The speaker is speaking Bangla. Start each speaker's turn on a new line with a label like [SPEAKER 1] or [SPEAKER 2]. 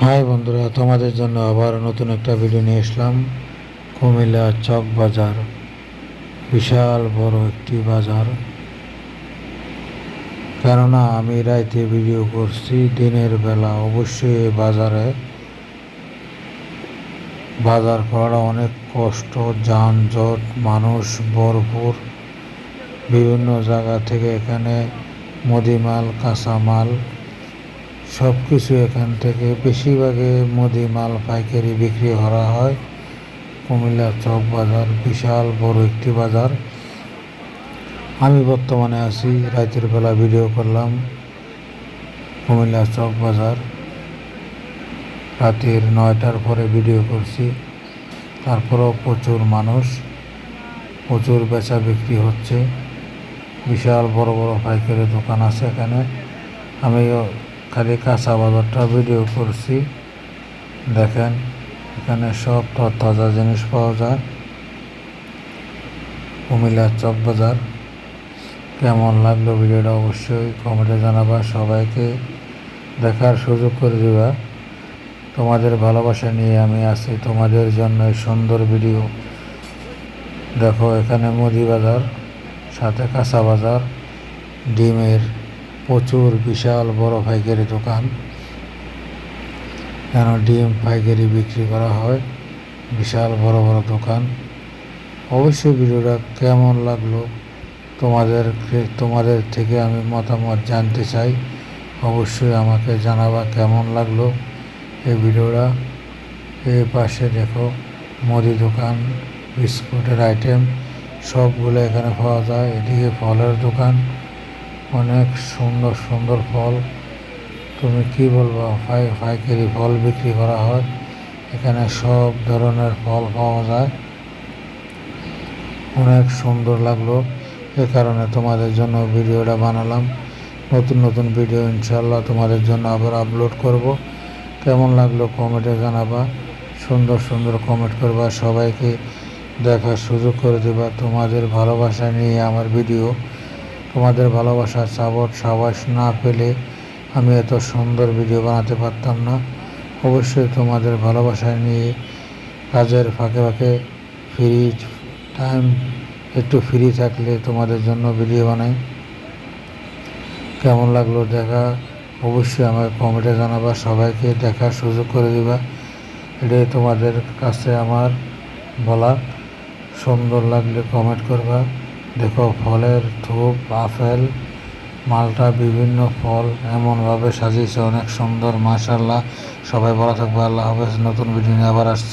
[SPEAKER 1] হাই বন্ধুরা, তোমাদের জন্য আবার নতুন একটা ভিডিও নিয়ে আসলাম কুমিল্লা চক বাজার, বিশাল বড় একটি বাজার। কেননা, আমি রাইতে ভিডিও করছি, দিনের বেলা অবশ্যই বাজারে। বাজার করা অনেক কষ্ট, যানজট, মানুষ ভরপুর। বিভিন্ন জায়গা থেকে এখানে মুদিমাল কাঁচামাল সব কিছু এখান থেকে বেশিরভাগে মুদি মাল পাইকারি বিক্রি করা হয়। কুমিল্লা চক বাজার, বিশাল বড় একটি বাজার। আমি বর্তমানে আছি, রাতের বেলা ভিডিও করলাম। কুমিল্লা চক বাজার। রাতের নয়টার পরে ভিডিও করছি। তারপরেও প্রচুর মানুষ, প্রচুর বেচা বিক্রি হচ্ছে। বিশাল বড় বড় পাইকারি দোকান আছে এখানে। আমি খালি কাঁচা বাজারটা ভিডিও করছি। দেখেন, এখানে সব তাজা জিনিস পাওয়া যায়। কুমিল্লার চক বাজার কেমন লাগল ভিডিওটা অবশ্যই কমেন্টে জানাবা। সবাইকে দেখার সুযোগ করে দিবা। তোমাদের ভালোবাসা নিয়ে আমি আছি। তোমাদের জন্য সুন্দর ভিডিও দেখো, এখানে মুদি বাজার সাথে কাঁচা বাজার ডিমের প্রচুর বিশাল বড় পাইকারি দোকান। কেন ডিম পাইকারি বিক্রি করা হয়? বিশাল বড় বড় দোকান। অবশ্যই ভিডিওটা কেমন লাগল? তোমাদের তোমাদের থেকে আমি মতামত জানতে চাই। অবশ্যই আমাকে জানাবা কেমন লাগল এই ভিডিওটা। এই পাশে দেখো মুদি দোকান, বিস্কুটের আইটেম, সবগুলো এখানে পাওয়া যায়। এদিকে ফলের দোকান অনেক সুন্দর সুন্দর ফল। তুমি কি বলব? পাই, পাইকারি ফল বিক্রি করা হয়। এখানে সব ধরনের ফল পাওয়া যায়। অনেক সুন্দর লাগল। এ কারণে তোমাদের জন্য ভিডিওটা বানালাম। নতুন নতুন ভিডিও ইনশাল্লাহ তোমাদের জন্য আবার আপলোড করব। কেমন লাগল কমেন্টে জানাবা। সুন্দর সুন্দর কমেন্ট করবা। সবাইকে দেখার সুযোগ করে দেবা। তোমাদের ভালোবাসা নিয়ে আমার ভিডিও। তোমাদের ভালোবাসার সাপোর্ট সাবাস না পেলে আমি এত সুন্দর ভিডিও বানাতে পারতাম না। অবশ্যই তোমাদের ভালোবাসা নিয়ে কাজের ফাঁকে ফাঁকে ফ্রি টাইম একটু ফ্রি থাকলে তোমাদের জন্য ভিডিও বানাই। কেমন লাগল দেখা? অবশ্যই আমাকে কমেন্টে জানাবা, সবাইকে দেখার সুযোগ করে দিবা। এটাই তোমাদের কাছে আমার বলা সুন্দর লাগলে কমেন্ট করবা। দেখো, ফলের থোপ আপেল, মালটা বিভিন্ন ফল এমনভাবে সাজিয়েছে, অনেক সুন্দর মাসাল্লাহ সবাই ভালো থাকবে, আল্লাহ হাফেজ। নতুন ভিডিও নিয়ে আবার আসছে।